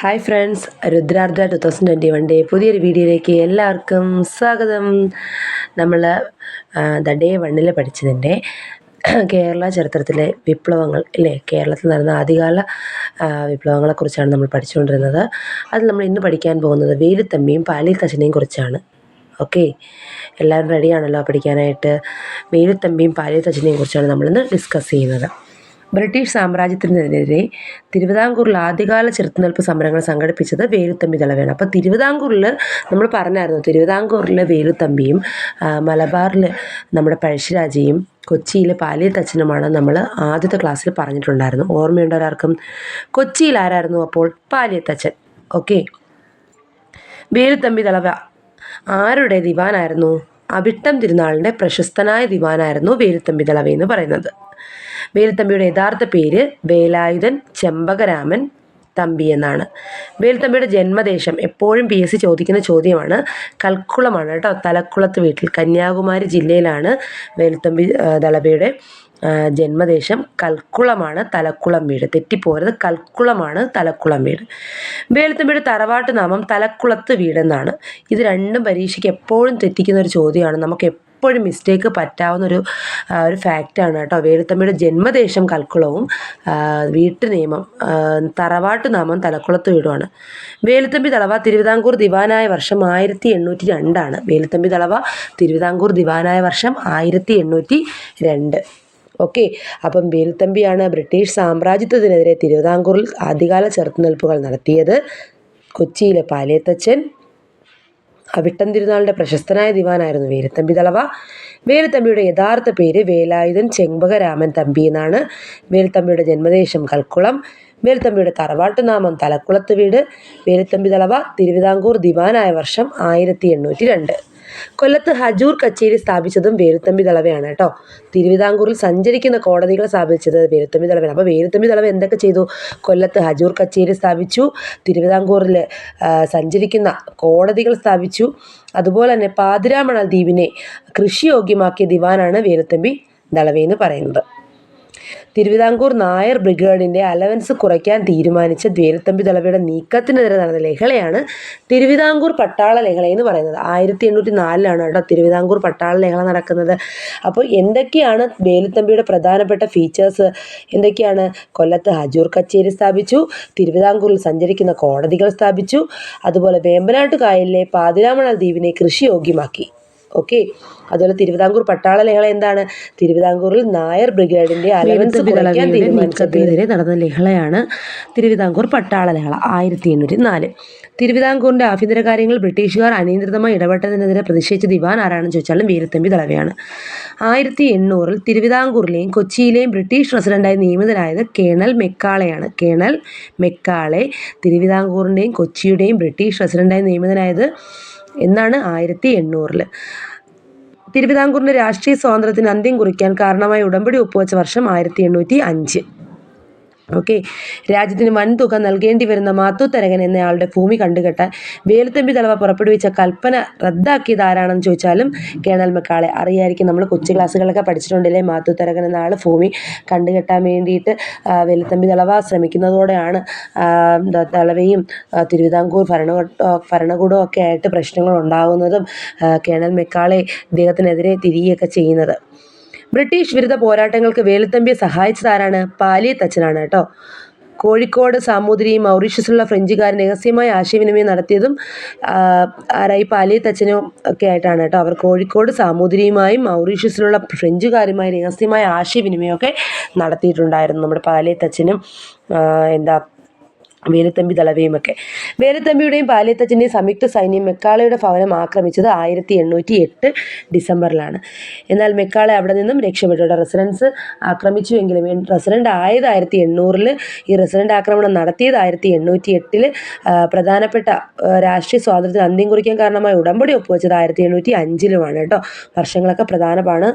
Hi friends Rudrardra two thousand twenty one day പുതിയൊരു വീഡിയോയിലേക്ക് എല്ലാവർക്കും സ്വാഗതം. നമ്മൾ ദ ഡേ വണ്ണിൽ പഠിച്ചതിന്റെ കേരള ചരിത്രത്തിലെ വിപ്ലവങ്ങൾ അല്ലേ കേരളത്തിൽ നടന്ന ആദ്യകാല വിപ്ലവങ്ങളെക്കുറിച്ചാണ് നമ്മൾ പഠിച്ചുകൊണ്ടിരുന്നത്. അത് നമ്മൾ ഇന്ന് പഠിക്കാൻ പോകുന്നത് വേലുത്തമ്പിയും പാലിത്തച്ഛനെയും കുറിച്ചാണ്. ഓക്കെ? എല്ലാവരും റെഡിയാണല്ലോ പഠിക്കാനായിട്ട്? വേലുത്തമ്പിയും പാലിത്തച്ഛനെയും കുറിച്ചാണ് നമ്മളിന്ന് ഡിസ്കസ് ചെയ്യുന്നത്. ബ്രിട്ടീഷ് സാമ്രാജ്യത്തിനെതിരെ തിരുവിതാംകൂറിൽ ആദ്യകാല ചെറുത്തുനിൽപ്പ് സമരങ്ങൾ സംഘടിപ്പിച്ചത് വേലുത്തമ്പി ദളവയാണ് അപ്പോൾ തിരുവിതാംകൂറിൽ നമ്മൾ പറഞ്ഞായിരുന്നു തിരുവിതാംകൂറിൽ വേലുത്തമ്പിയും മലബാറിൽ നമ്മുടെ പഴശ്ശിരാജയും കൊച്ചിയിലെ പാലിയത്തച്ഛനുമാണ് നമ്മൾ ആദ്യത്തെ ക്ലാസ്സിൽ പറഞ്ഞിട്ടുണ്ടായിരുന്നു. ഓർമ്മയുണ്ടോ ഒരാർക്കും കൊച്ചിയിൽ ആരായിരുന്നു അപ്പോൾ? പാലിയത്തച്ഛൻ. ഓക്കെ. വേലുത്തമ്പി ദളവ ആരുടെ ദിവാനായിരുന്നു? അവിട്ടം തിരുനാളിന്റെ പ്രശസ്തനായ ദിവാനായിരുന്നു വേലുത്തമ്പി ദളവ എന്ന് പറയുന്നത്. വേലുത്തമ്പിയുടെ യഥാർത്ഥ പേര് വേലായുധൻ ചെമ്പകരാമൻ തമ്പി എന്നാണ്. വേലുത്തമ്പിയുടെ ജന്മദേശം എപ്പോഴും പി എസ് സി ചോദിക്കുന്ന ചോദ്യമാണ്. കൽക്കുളമാണ് കേട്ടോ തലക്കുളത്ത് വീട്ടിൽ കന്യാകുമാരി ജില്ലയിലാണ് വേലുത്തമ്പി ആ, ദളവയുടെ ജന്മദേശം. കൽക്കുളമാണ് തലക്കുളം വീട്. തെറ്റിപ്പോരുത് കൽക്കുളമാണ് തലക്കുളം വീട്. വേലുത്തമ്പിയുടെ തറവാട്ട് നാമം തലക്കുളത്ത് വീടെന്നാണ്. ഇത് രണ്ടും പരീക്ഷയ്ക്ക് എപ്പോഴും തെറ്റിക്കുന്ന ഒരു ചോദ്യമാണ്. നമുക്ക് എപ്പോഴും മിസ്റ്റേക്ക് പറ്റാവുന്ന ഒരു ഒരു ഫാക്റ്റാണ് കേട്ടോ. വേലുത്തമ്മയുടെ ജന്മദേശം കൽക്കുളവും വീട്ടു നിയമം തറവാട്ട് നാമം തലക്കുളത്ത് വീടുമാണ്. വേലുത്തമ്പി തളവ തിരുവിതാംകൂർ ദിവാനായ വർഷം ആയിരത്തി എണ്ണൂറ്റി രണ്ടാണ് വേലുത്തമ്പി തളവ തിരുവിതാംകൂർ ദിവാനായ വർഷം ആയിരത്തി എണ്ണൂറ്റി രണ്ട് ഓക്കെ അപ്പം വേലുത്തമ്പിയാണ് ബ്രിട്ടീഷ് സാമ്രാജ്യത്തിനെതിരെ തിരുവിതാംകൂറിൽ ആദ്യകാല ചെറുത്തുനിൽപ്പുകൾ നടത്തിയത്. കൊച്ചിയിലെ പാലിയത്തച്ഛൻ അവിട്ടം തിരുനാളിന്റെ പ്രശസ്തനായ ദിവാനായിരുന്നു വേലുത്തമ്പി തളവ. വേലുത്തമ്പിയുടെ യഥാർത്ഥ പേര് വേലായുധൻ ചെമ്പകരാമൻ തമ്പി എന്നാണ്. വേലുത്തമ്പിയുടെ ജന്മദേശം കൽക്കുളം. വേലുത്തമ്പിയുടെ തറവാട്ടുനാമം തലക്കുളത്ത് വീട് വേലുത്തമ്പി തളവ തിരുവിതാംകൂർ ദിവാനായ വർഷം ആയിരത്തി എണ്ണൂറ്റി രണ്ട് കൊല്ലത്ത് ഹജൂർ കച്ചേരി സ്ഥാപിച്ചതും വേലുത്തമ്പി തളവയാണ് കേട്ടോ. തിരുവിതാംകൂറിൽ സഞ്ചരിക്കുന്ന കോടതികൾ സ്ഥാപിച്ചത് വേലുത്തമ്പി തളവയാണ് അപ്പോൾ വേലുത്തമ്പി തളവ എന്തൊക്കെ ചെയ്തു? കൊല്ലത്ത് ഹജൂർ കച്ചേരി സ്ഥാപിച്ചു തിരുവിതാംകൂറിൽ സഞ്ചരിക്കുന്ന കോടതികൾ സ്ഥാപിച്ചു. അതുപോലെ തന്നെ പാതിരാമണൽ ദ്വീപിനെ കൃഷിയോഗ്യമാക്കിയ ദിവാനാണ് വേലുത്തമ്പി ദളവയെന്ന് പറയുന്നത്. തിരുവിതാംകൂർ നായർ ബ്രിഗേഡിന്റെ അലവൻസ് കുറയ്ക്കാൻ തീരുമാനിച്ച ദ്വേരത്തമ്പി ദളവയുടെ നീക്കത്തിനെതിരെ നടന്ന ലഹളയാണ് തിരുവിതാംകൂർ പട്ടാള ലഹള എന്ന് പറയുന്നത്. ആയിരത്തി എണ്ണൂറ്റി നാലിലാണ് കേട്ടോ തിരുവിതാംകൂർ പട്ടാള ലഹള നടക്കുന്നത്. അപ്പോൾ എന്തൊക്കെയാണ് വേലുത്തമ്പിയുടെ പ്രധാനപ്പെട്ട ഫീച്ചേഴ്സ് എന്തൊക്കെയാണ്? കൊല്ലത്ത് ഹജൂർ കച്ചേരി സ്ഥാപിച്ചു തിരുവിതാംകൂറിൽ സഞ്ചരിക്കുന്ന കോടതികൾ സ്ഥാപിച്ചു അതുപോലെ വേമ്പനാട്ട് കായലിലെ പാതിരാമണ ദ്വീപിനെ കൃഷിയോഗ്യമാക്കി ഓക്കെ അതുപോലെ തിരുവിതാംകൂർ പട്ടാള ലഹള എന്താണ്? തിരുവിതാംകൂറിൽ നായർ ബ്രിഗേഡിന്റെ അലവൻസ് കുറയ്ക്കാൻ തീരുമാനിച്ചതിനെതിരെ നടന്ന ലഹളയാണ് തിരുവിതാംകൂർ പട്ടാള ലഹള ആയിരത്തി എണ്ണൂറ്റി നാല് തിരുവിതാംകൂറിന്റെ ആഭ്യന്തര കാര്യങ്ങൾ ബ്രിട്ടീഷുകാർ അനിയന്ത്രിതമായി ഇടപെട്ടതിനെതിരെ പ്രതിഷേധിച്ച ദിവാൻ ആരാണെന്ന് ചോദിച്ചാലും വീരത്തമ്പി തളവയാണ് ആയിരത്തി എണ്ണൂറിൽ തിരുവിതാംകൂറിലെയും കൊച്ചിയിലെയും ബ്രിട്ടീഷ് പ്രസിഡന്റായി നിയമിതനായത് കേണൽ മെക്കാളെയാണ്. കേണൽ മെക്കാളെ തിരുവിതാംകൂറിന്റെയും കൊച്ചിയുടെയും ബ്രിട്ടീഷ് പ്രസിഡന്റായി നിയമിതനായത് എന്നാണ് ആയിരത്തി എണ്ണൂറിൽ തിരുവിതാംകൂറിന്റെ രാഷ്ട്രീയ സ്വാതന്ത്ര്യത്തിന് അന്ത്യം കുറിക്കാൻ കാരണമായ ഉടമ്പടി ഒപ്പുവെച്ച വർഷം ആയിരത്തി എണ്ണൂറ്റി അഞ്ച് ഓക്കെ രാജ്യത്തിന് വൻതുക നൽകേണ്ടി വരുന്ന മാത്തൂത്തരകൻ എന്നയാളുടെ ഭൂമി കണ്ടുകെട്ടാൻ വേലുത്തമ്പി തലവ പുറപ്പെടുവിച്ച കൽപ്പന റദ്ദാക്കിയത് ആരാണെന്ന് ചോദിച്ചാലും കേണൽ മക്കാളെ അറിയായിരിക്കും. നമ്മൾ കൊച്ചു ക്ലാസ്സുകളൊക്കെ പഠിച്ചിട്ടുണ്ടല്ലേ മാത്തൂത്തരകൻ എന്ന ആൾ ഭൂമി കണ്ടുകെട്ടാൻ വേണ്ടിയിട്ട് വേലുത്തമ്പി തലവ ശ്രമിക്കുന്നതോടെയാണ് എന്താ തലവയും തിരുവിതാംകൂർ ഭരണ ഭരണകൂടവും ഒക്കെ ആയിട്ട് പ്രശ്നങ്ങൾ ഉണ്ടാകുന്നതും കേണൽ മെക്കാളെ ഇദ്ദേഹത്തിനെതിരെ തിരികെയൊക്കെ ചെയ്യുന്നത്. ബ്രിട്ടീഷ് വിരുദ്ധ പോരാട്ടങ്ങൾക്ക് വേലുത്തമ്പിയെ സഹായിച്ചതാരാണ് പാലിയത്തച്ഛനാണ് കേട്ടോ. കോഴിക്കോട് സാമൂതിരിയും മൗറീഷ്യസിലുള്ള ഫ്രഞ്ചുകാർ രഹസ്യമായ ആശയവിനിമയം നടത്തിയതും ആരായി ആരായി പാലിയത്തച്ഛനും ഒക്കെ ആയിട്ടാണ് കേട്ടോ. അവർ കോഴിക്കോട് സാമൂതിരിയുമായും മൗറീഷ്യസിലുള്ള ഫ്രഞ്ചുകാരുമായി രഹസ്യമായ ആശയവിനിമയമൊക്കെ നടത്തിയിട്ടുണ്ടായിരുന്നു നമ്മുടെ പാലിയത്തച്ഛനും തച്ചനും എന്താ വേലുത്തമ്പി ദളവയുമൊക്കെ വേലുത്തമ്പിയുടെയും പാലിയത്തച്ഛന്റെയും സംയുക്ത സൈന്യം മെക്കാളയുടെ ഭവനം ആക്രമിച്ചത് ആയിരത്തി എണ്ണൂറ്റി എട്ട് ഡിസംബറിലാണ്. എന്നാൽ മെക്കാളെ അവിടെ നിന്നും രക്ഷപ്പെട്ടു. റെസിഡൻസ് ആക്രമിച്ചുവെങ്കിലും റെസിഡന്റ് ആയത് ആയിരത്തി എണ്ണൂറിൽ ഈ റെസിഡന്റ് ആക്രമണം നടത്തിയത് ആയിരത്തി എണ്ണൂറ്റി എട്ടിൽ പ്രധാനപ്പെട്ട രാഷ്ട്രീയ സ്വാതന്ത്ര്യത്തിന് അന്ത്യം കുറിക്കാൻ കാരണമായ ഉടമ്പടി ഒപ്പുവെച്ചത് ആയിരത്തി എണ്ണൂറ്റി അഞ്ചിലുമാണ് കേട്ടോ. വർഷങ്ങളൊക്കെ പ്രധാനമാണ്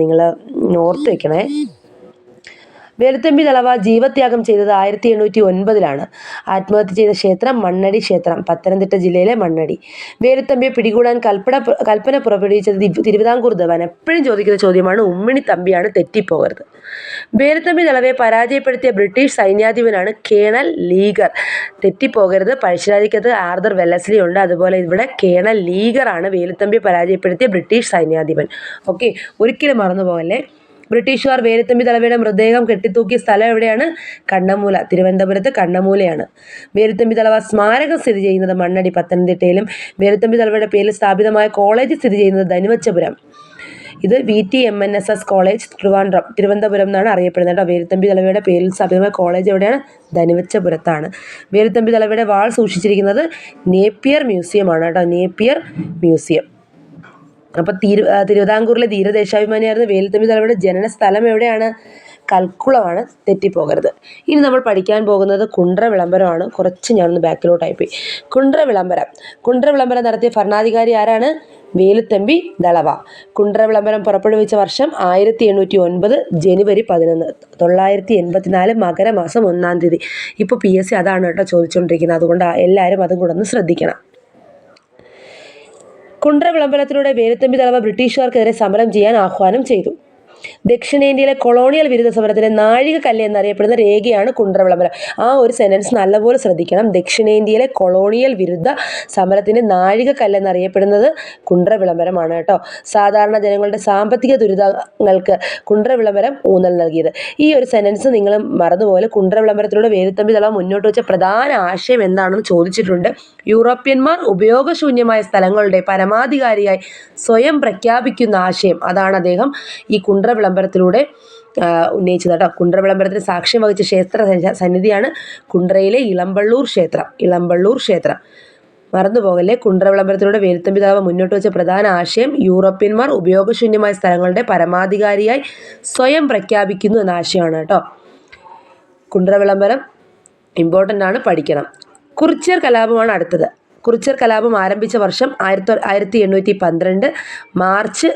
നിങ്ങൾ ഓർത്ത് വെക്കണേ. വേലുത്തമ്പി ദളവ ജീവത്യാഗം ചെയ്തത് ആയിരത്തി എണ്ണൂറ്റി ഒൻപതിലാണ് ആത്മഹത്യ ചെയ്ത ക്ഷേത്രം മണ്ണടി ക്ഷേത്രം പത്തനംതിട്ട ജില്ലയിലെ മണ്ണടി. വേലുത്തമ്പിയെ പിടികൂടാൻ കൽപ്പന കൽപ്പന പുറപ്പെടുവിച്ചത് തിരുവിതാംകൂർ ധവാൻ. എപ്പോഴും ചോദിക്കുന്ന ചോദ്യമാണ് ഉമ്മിണി തമ്പിയാണ് തെറ്റിപ്പോകരുത്. വേലുത്തമ്പി ദളവയെ പരാജയപ്പെടുത്തിയ ബ്രിട്ടീഷ് സൈന്യാധിപനാണ് കേണൽ ലീഗർ. തെറ്റിപ്പോകരുത് പഴശ്ശിരാജിക്കത്ത് ആർദർ വെല്ലസ്ലി ഉണ്ട് അതുപോലെ ഇവിടെ കേണൽ ലീഗറാണ് വേലുത്തമ്പിയെ പരാജയപ്പെടുത്തിയ ബ്രിട്ടീഷ് സൈന്യാധിപൻ. ഓക്കെ ഒരിക്കലും മറന്നു പോകല്ലേ ബ്രിട്ടീഷുകാർ വേലുത്തമ്പി തലവയുടെ മൃതദേഹം കെട്ടിത്തൂക്കിയ സ്ഥലം എവിടെയാണ്? കണ്ണമൂല. തിരുവനന്തപുരത്ത് കണ്ണമൂലയാണ്. വേലുത്തമ്പി തലവ സ്മാരകം സ്ഥിതി ചെയ്യുന്നത് മണ്ണടി പത്തനംതിട്ടയിലും വേലുത്തമ്പി തലവയുടെ പേരിൽ സ്ഥാപിതമായ കോളേജ് സ്ഥിതി ചെയ്യുന്നത് ധനുവച്ചപുരം. ഇത് V T M N S S college Trivandrum Thiruvananthapuram എന്നാണ് അറിയപ്പെടുന്നത് കേട്ടോ. വേലുത്തമ്പി തലവയുടെ പേരിൽ സ്ഥാപിതമായ കോളേജ് എവിടെയാണ്? ധനുവച്ചപുരത്താണ്. വേലുത്തമ്പി തലവയുടെ വാൾ സൂക്ഷിച്ചിരിക്കുന്നത് നേപ്പിയർ മ്യൂസിയമാണ് കേട്ടോ. Napier museum. അപ്പോൾ തിരു തിരുവിതാംകൂറിലെ ധീരദേശാഭിമാനിയായിരുന്ന വേലുത്തമ്പി തലവയുടെ ജനന സ്ഥലം എവിടെയാണ്? കൽക്കുളമാണ്. തെറ്റിപ്പോകരുത്. ഇനി നമ്മൾ പഠിക്കാൻ പോകുന്നത് കുണ്ട്ര വിളംബരമാണ് കുറച്ച് ഞാനൊന്ന് ബാക്കിലോട്ടായി പോയി കുണ്ട്ര വിളംബരം കുണ്ട്ര വിളംബരം നടത്തിയ ഭരണാധികാരി ആരാണ്? വേലുത്തമ്പി ദളവ. കുണ്ട്ര വിളംബരം പുറപ്പെടുവിച്ച വർഷം ആയിരത്തി എണ്ണൂറ്റി ഒൻപത് ജനുവരി പതിനൊന്ന്. തൊള്ളായിരത്തി എൺപത്തിനാല് മകരമാസം ഒന്നാം തീയതി. ഇപ്പോൾ പി എസ് സി അതാണ് കേട്ടോ ചോദിച്ചുകൊണ്ടിരിക്കുന്നത് അതുകൊണ്ട് എല്ലാവരും അതും കൂടെ ഒന്ന് ശ്രദ്ധിക്കണം. കുണ്ട്ര വിളംബരത്തിലൂടെ വേലുത്തമ്പി തലവ ബ്രിട്ടീഷുകാർക്കെതിരെ സമരം ചെയ്യാൻ ആഹ്വാനം ചെയ്തു. ദക്ഷിണേന്ത്യയിലെ കൊളോണിയൽ വിരുദ്ധ സമരത്തിലെ നാഴികക്കല്ല് എന്നറിയപ്പെടുന്ന രേഖയാണ് കുണ്ട്ര വിളംബരം ആ ഒരു സെന്റൻസ് നല്ലപോലെ ശ്രദ്ധിക്കണം. ദക്ഷിണേന്ത്യയിലെ കൊളോണിയൽ വിരുദ്ധ സമരത്തിന്റെ നാഴികക്കല്ല് എന്നറിയപ്പെടുന്നത് കുണ്ട്ര വിളംബരമാണ് കേട്ടോ. സാധാരണ ജനങ്ങളുടെ സാമ്പത്തിക ദുരിതങ്ങൾക്ക് കുണ്ട്ര വിളംബരം ഊന്നൽ നൽകിയത്. ഈ ഒരു സെന്റൻസ് നിങ്ങൾ മറന്നുപോലെ കുണ്ട്ര വിളംബരത്തിലൂടെ വേലുത്തമ്പി തള മുന്നോട്ട് വെച്ച പ്രധാന ആശയം എന്താണെന്ന് ചോദിച്ചിട്ടുണ്ട്. യൂറോപ്യന്മാർ ഉപയോഗശൂന്യമായ സ്ഥലങ്ങളുടെ പരമാധികാരിയായി സ്വയം പ്രഖ്യാപിക്കുന്ന ആശയം അതാണ് അദ്ദേഹം ഈ കുണ്ട്ര വിളംബരത്തിലൂടെ ഉന്നയിച്ചത് കേട്ടോ. കുണ്ട്ര വിളംബരത്തിന് സാക്ഷ്യം വഹിച്ച ക്ഷേത്ര സന്നിധിയാണ് കുണ്ട്രയിലെ ഇളമ്പള്ളൂർ ക്ഷേത്രം. ഇളമ്പള്ളൂർ ക്ഷേത്രം. മറന്നുപോകല്ലേ? കുണ്ട്ര വിളംബരത്തിലൂടെ വേലുത്തമ്പിതാവ് മുന്നോട്ട് വെച്ച പ്രധാന ആശയം യൂറോപ്യന്മാർ ഉപയോഗശൂന്യമായ സ്ഥലങ്ങളുടെ പരമാധികാരിയായി സ്വയം പ്രഖ്യാപിക്കുന്നു എന്ന ആശയമാണ് കേട്ടോ. കുണ്ട്ര വിളംബരം ഇമ്പോർട്ടന്റ് ആണ് പഠിക്കണം. കുറിച്യർ കലാപമാണ് അടുത്തത്. കുറിച്യർ കലാപം ആരംഭിച്ച വർഷം ആയിരത്തി ആയിരത്തി എണ്ണൂറ്റി പന്ത്രണ്ട് മാർച്ച്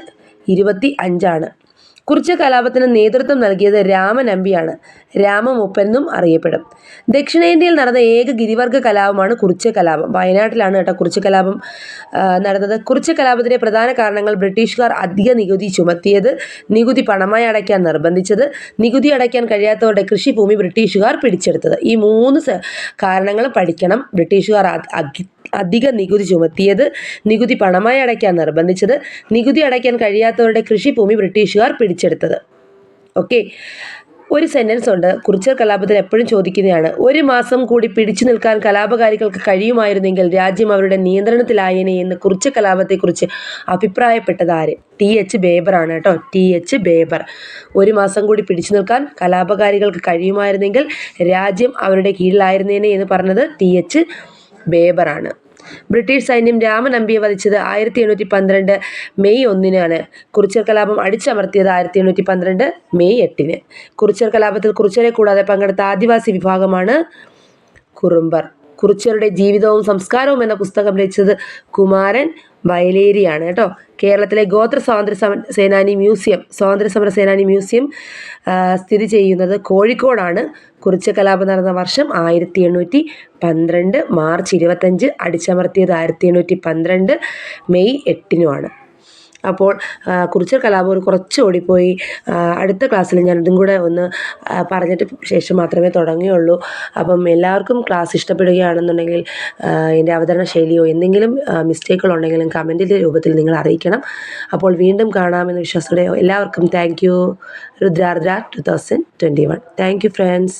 ഇരുപത്തി അഞ്ചാണ്. കുറിച്യർ കലാപത്തിന് നേതൃത്വം നൽകിയത് രാമനമ്പിയാണ് രാമമുപ്പനെന്നും അറിയപ്പെടും. ദക്ഷിണേന്ത്യയിൽ നടന്ന ഏക ഗിരിവർഗ കലാപമാണ് കുറിച്ച കലാപം. വയനാട്ടിലാണ് കേട്ടോ കുറിച്ച കലാപം നടന്നത്. കുറിച്ച കലാപത്തിന്റെ പ്രധാന കാരണങ്ങൾ ബ്രിട്ടീഷുകാർ അധിക നികുതി ചുമത്തിയത് നികുതി പണമായി അടയ്ക്കാൻ നിർബന്ധിച്ചത് നികുതി അടയ്ക്കാൻ കഴിയാത്തവരുടെ കൃഷിഭൂമി ബ്രിട്ടീഷുകാർ പിടിച്ചെടുത്തത്. ഈ മൂന്ന് കാരണങ്ങൾ പഠിക്കണം ബ്രിട്ടീഷുകാർ അധിക നികുതി ചുമത്തിയത് നികുതി പണമായി അടയ്ക്കാൻ നിർബന്ധിച്ചത് നികുതി അടയ്ക്കാൻ കഴിയാത്തവരുടെ കൃഷിഭൂമി ബ്രിട്ടീഷുകാർ പിടിച്ചെടുത്തത്. ഓക്കെ. ഒരു സെന്റൻസ് ഉണ്ട്. കുറിച്ചർ കലാപത്തിൽ എപ്പോഴും ചോദിക്കുന്നതാണ് ഒരു മാസം കൂടി പിടിച്ചു നിൽക്കാൻ കലാപകാരികൾക്ക് കഴിയുമായിരുന്നെങ്കിൽ രാജ്യം അവരുടെ നിയന്ത്രണത്തിലായേനെ എന്ന് കുറിച്ച കലാപത്തെക്കുറിച്ച് അഭിപ്രായപ്പെട്ടത് ആര്? ടി. എച്ച്. ബേബറാണ് കേട്ടോ. ടി. എച്ച്. ബേബർ. ഒരു മാസം കൂടി പിടിച്ചു നിൽക്കാൻ കലാപകാരികൾക്ക് കഴിയുമായിരുന്നെങ്കിൽ രാജ്യം അവരുടെ കീഴിലായിരുന്നേനെ എന്ന് പറഞ്ഞത് ടി. എച്ച്. ബേബറാണ് ബ്രിട്ടീഷ് സൈന്യം രാമനമ്പിയെ വധിച്ചത് ആയിരത്തി എണ്ണൂറ്റി പന്ത്രണ്ട് മെയ് ഒന്നിനാണ്. കുറിച്യർ കലാപം അടിച്ചമർത്തിയത് ആയിരത്തി എണ്ണൂറ്റി പന്ത്രണ്ട് മെയ് എട്ടിന്. കുറിച്യർ കലാപത്തിൽ കുറിച്യരെ കൂടാതെ പങ്കെടുത്ത ആദിവാസി വിഭാഗമാണ് കുറുമ്പർ. കുറിച്യരുടെ ജീവിതവും സംസ്കാരവും എന്ന പുസ്തകം രചിച്ചത് കുമാരൻ വയലേരിയാണ് കേട്ടോ. കേരളത്തിലെ ഗോത്ര സ്വാതന്ത്ര്യ സമ സേനാനി മ്യൂസിയം സ്വാതന്ത്ര്യ സമര സേനാനി മ്യൂസിയം സ്ഥിതി ചെയ്യുന്നത് കോഴിക്കോടാണ്. കുറിച്ച കലാപം നടന്ന വർഷം ആയിരത്തി എണ്ണൂറ്റി പന്ത്രണ്ട് മാർച്ച് ഇരുപത്തഞ്ച് അടിച്ചമർത്തിയത് ആയിരത്തി എണ്ണൂറ്റി പന്ത്രണ്ട് മെയ് എട്ടിനുമാണ്. അപ്പോൾ കുറിച്ചൽ ഒരു കുറച്ച് ഓടിപ്പോയി. അടുത്ത ക്ലാസ്സിൽ ഞാൻ ഇതും കൂടെ ഒന്ന് പറഞ്ഞിട്ട് ശേഷം മാത്രമേ തുടങ്ങുകയുള്ളൂ. അപ്പം എല്ലാവർക്കും ക്ലാസ് ഇഷ്ടപ്പെടുകയാണെന്നുണ്ടെങ്കിൽ എന്റെ അവതരണ ശൈലിയോ എന്തെങ്കിലും മിസ്റ്റേക്കുകൾ ഉണ്ടെങ്കിലും കമന്റിന്റെ രൂപത്തിൽ നിങ്ങൾ അറിയിക്കണം. അപ്പോൾ വീണ്ടും കാണാമെന്ന് വിശ്വാസത്തോടെ എല്ലാവർക്കും thank you Rudrardra two thousand twenty one thank you friends